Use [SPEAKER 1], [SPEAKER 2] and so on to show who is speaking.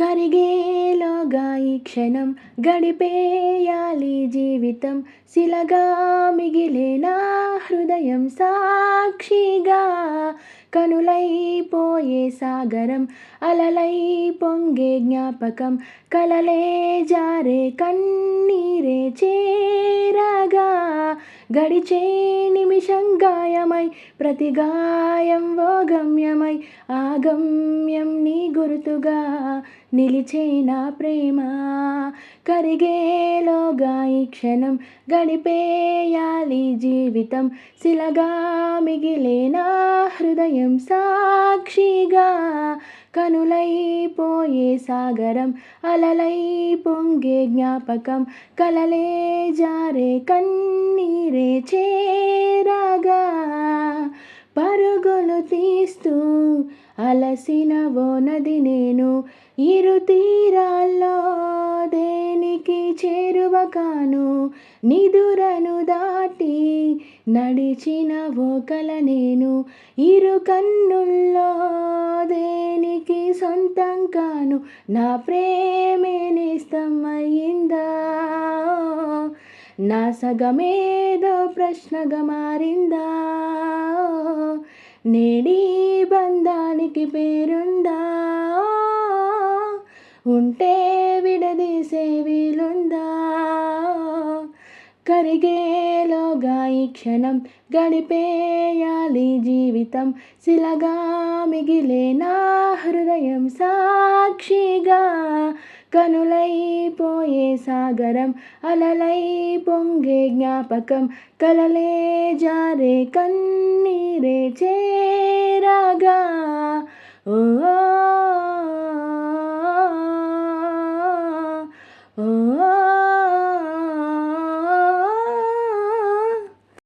[SPEAKER 1] కరిగేలోగా ఈ క్షణం గడిపేయాలి జీవితం. శిలగా మిగిలే నా హృదయం సాక్షిగా. కనులైపోయే సాగరం అలలై పొంగే జ్ఞాపకం. కలలే జారే కన్నీరే చేరగా. గడిచే నిమిషం గాయమై ప్రతి గాయం ఓ గమ్యమై ఆ గమ్యం నీ గుర్తుగా. నిలిచే నా ప్రేమ? కరిగేలోగా ఈ క్షణం గడిపేయాలి జీవితం. శిలగా మిగిలే నా హృదయం సాక్షిగా? కనులైపోయే సాగరం అలలై పొంగే జ్ఞాపకం. కలలే జారే కన్నీరే చేరాగా? పరుగులు తీస్తూ అలసిన నది నేను ఇరు తీరాల్లో దేనికి చేరువకాను నిదురను దాటి నడిచిన ఓ నేను ఇరు కన్నుల్లో దేనికి సొంతం కాను నా ప్రేమే నిస్తమయ్యిందా నా సగమేదో ప్రశ్నగా మారిందా? నేడి బంధానికి పేరుందా? ఉంటే విడదీసే వీలుందా? కరిగేలోగా ఈ క్షణం గడిపేయాలి జీవితం. శిలగా మిగిలే నా హృదయం సాక్షిగా. కనులైపోయే సాగరం అలలై పొంగే జ్ఞాపకం. కలలే జారే కన్నీరే చే